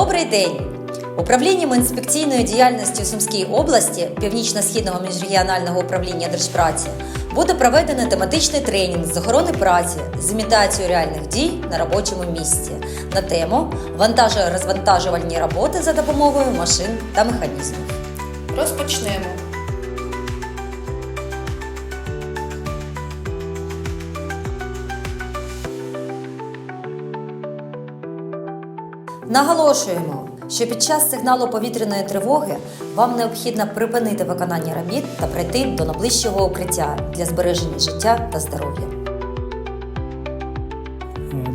Добрий день! Управлінням інспекційної діяльності у Сумській області Північно-східного міжрегіонального управління Держпраці буде проведено тематичний тренінг з охорони праці з імітацією реальних дій на робочому місці на тему вантажо-розвантажувальні роботи за допомогою машин та механізмів. Розпочнемо. Наголошуємо, що під час сигналу повітряної тривоги вам необхідно припинити виконання робіт та прийти до найближчого укриття для збереження життя та здоров'я.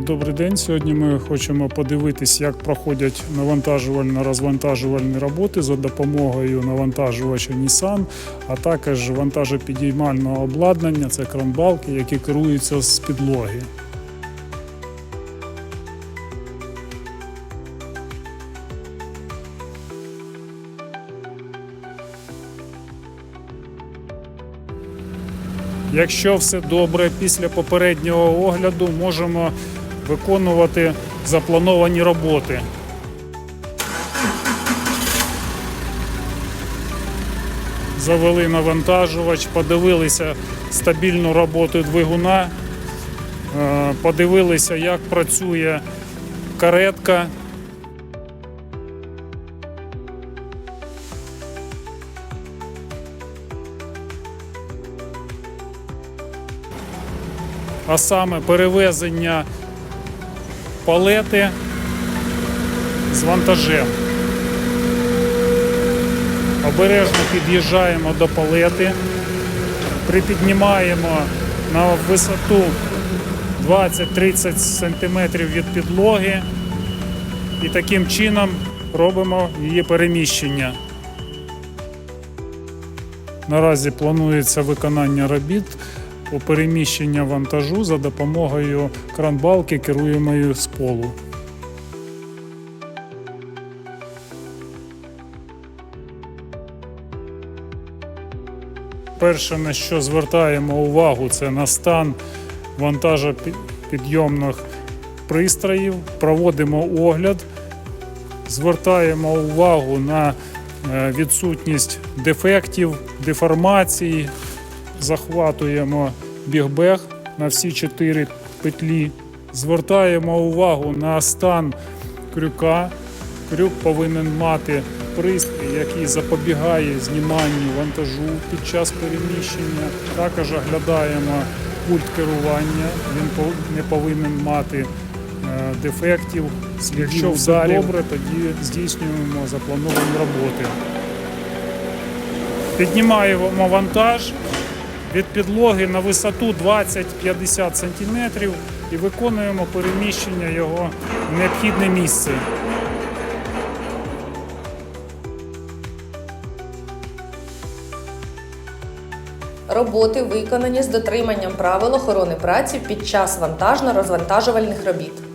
Добрий день. Сьогодні ми хочемо подивитись, як проходять навантажувально-розвантажувальні роботи за допомогою навантажувача Nissan, а також вантажопідіймального обладнання це кранбалки, які керуються з підлоги. Якщо все добре, після попереднього огляду можемо виконувати заплановані роботи. Завели навантажувач, подивилися стабільну роботу двигуна, е, подивилися, як працює каретка. А саме перевезення палети з вантажем. Обережно під'їжджаємо до палети, припіднімаємо на висоту 20-30 см від підлоги і таким чином робимо її переміщення. Наразі планується виконання робіт по переміщенню вантажу за допомогою кранбалки, керуємої з полу. Перше, на що звертаємо увагу, це на стан вантажопідйомних пристроїв. Проводимо огляд, звертаємо увагу на е, відсутність дефектів, деформацій, захватуємо бігбег на всі чотири петлі. Звертаємо увагу на стан крюка. Крюк повинен мати пристрій, який запобігає зніманню вантажу під час переміщення. Також оглядаємо пульт керування. Він не повинен мати е, дефектів. Якщо все добре, тоді здійснюємо заплановані роботи. Піднімаємо вантаж від підлоги на висоту 20-50 см і виконуємо переміщення його в необхідне місце. Роботи виконані з дотриманням правил охорони праці під час вантажно-розвантажувальних робіт.